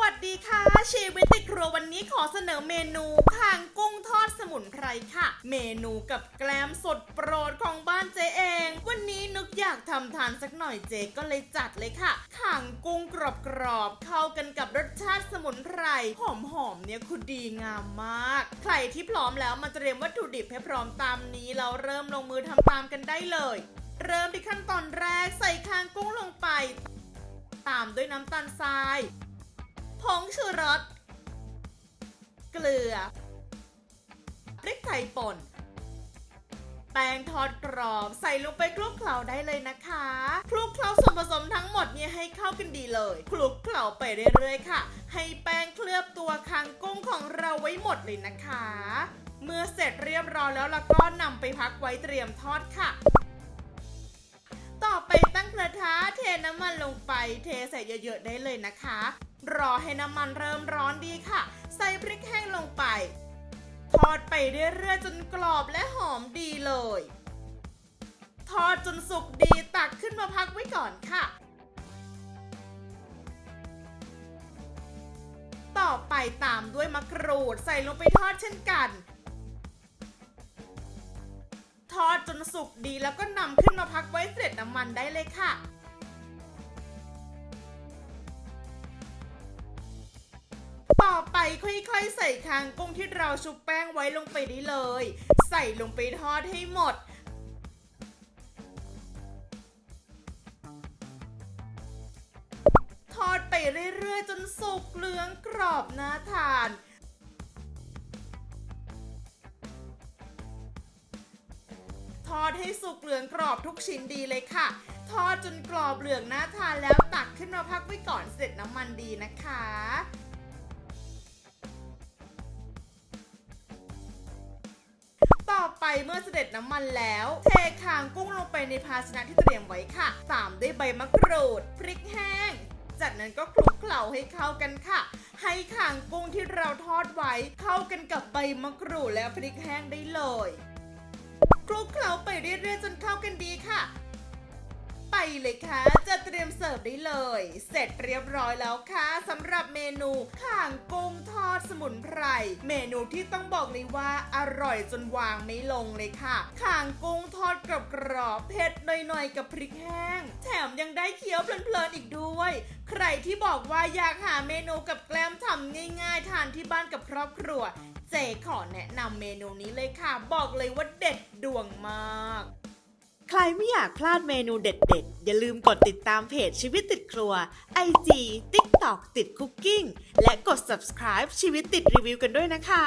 วัสดีค่ะ ชีวิตติดครัววันนี้ขอเสนอเมนูคางกุ้งทอดสมุนไพรค่ะ เมนูกับแกล้มสดโปรดของบ้านเจ๊เอง วันนี้นึกอยากทำทานสักหน่อยเจ๊ก็เลยจัดเลยค่ะคางกุ้งกรอบๆเข้ากันกับรสชาติสมุนไพรหอมๆเนี่ยคือดีงามมาก ใครที่พร้อมแล้วมาเตรียมวัตถุดิบให้พร้อมตามนี้เราเริ่มลงมือทำตามกันได้เลย เริ่มที่ขั้นตอนแรกใส่คางกุ้งลงไป ตามด้วยน้ำตาลทราย ผงชูรส เกลือพริกไทยป่น แป้งทอดกรอบใส่ลงไปคลุกเคล้าได้เลยนะคะคลุกเคล้าส่วนผสมทั้งหมดเนี่ยให้เข้ากันดีเลยคลุกเคล้าไปเรื่อยๆค่ะ ให้แป้งเคลือบตัวคางกุ้งของเราไว้หมดเลยนะคะ เมื่อเสร็จเรียบร้อยแล้วเราก็นำไปพักไว้เตรียมทอดค่ะ ต่อไป กระทะเทน้ำมันลงไป เทใส่เยอะๆได้เลยนะคะ รอให้น้ำมันเริ่มร้อนดีค่ะ ใส่พริกแห้งลงไปทอดไปเรื่อยๆจนกรอบและหอมดีเลย ทอดจนสุกดีตักขึ้นมาพักไว้ก่อนค่ะ ต่อไปตามด้วยมะกรูดใส่ลงไปทอดเช่นกัน นสุกดีแล้วก็นำขึ้นมาพักไว้เสร็จน้ำมันได้เลยค่ะต่อไปค่อยๆ ใส่คางกุ้งที่เราชุบแป้งไว้ลงไปได้เลย ใส่ลงไปทอดให้หมด ทอดไปเรื่อยๆ จนสุกเหลืองกรอบน่าทาน ทอดให้สุกเหลืองกรอบทุกชิ้นดีเลยค่ะ ทอดจนกรอบเหลืองน่าทานแล้วตักขึ้นมาพักไว้ก่อนเสร็จน้ำมันดีนะคะต่อไปเมื่อเสด็จน้ำมันแล้ว เทคางกุ้งลงไปในภาชนะที่เตรียมไว้ค่ะ ตามด้วยใบมะกรูด พริกแห้ง จากนั้นก็คลุกเคล้าให้เข้ากันค่ะ ให้คางกุ้งที่เราทอดไว้เข้ากันกับใบมะกรูดและพริกแห้งได้เลย ลุกเคล้าไปเรื่อยๆจนเข้ากันดีค่ะ ไปเลยค่ะ จะเตรียมเสิร์ฟได้เลย เสร็จเรียบร้อยแล้วค่ะสำหรับเมนูข่างกุ้งทอดสมุนไพร เมนูที่ต้องบอกเลยว่าอร่อยจนวางไม่ลงเลยค่ะข่างกุ้งทอดกรอบๆเผ็ดหน่อยๆ กับพริกแห้ง แถมยังได้เคี้ยวเพลินๆอีกด้วย ใครที่บอกว่าอยากหาเมนูกับแกล้มทำง่าย ๆ ทานที่บ้านกับครอบครัว เจขอแนะนำเมนูนี้เลยค่ะ บอกเลยว่าเด็ดดวงมาก ใครไม่อยากพลาดเมนูเด็ดๆ อย่าลืมกดติดตามเพจชีวิตติดครัว IG TikTok ติดคุกกิ้งและกด subscribe ชีวิตติดรีวิวกันด้วยนะคะ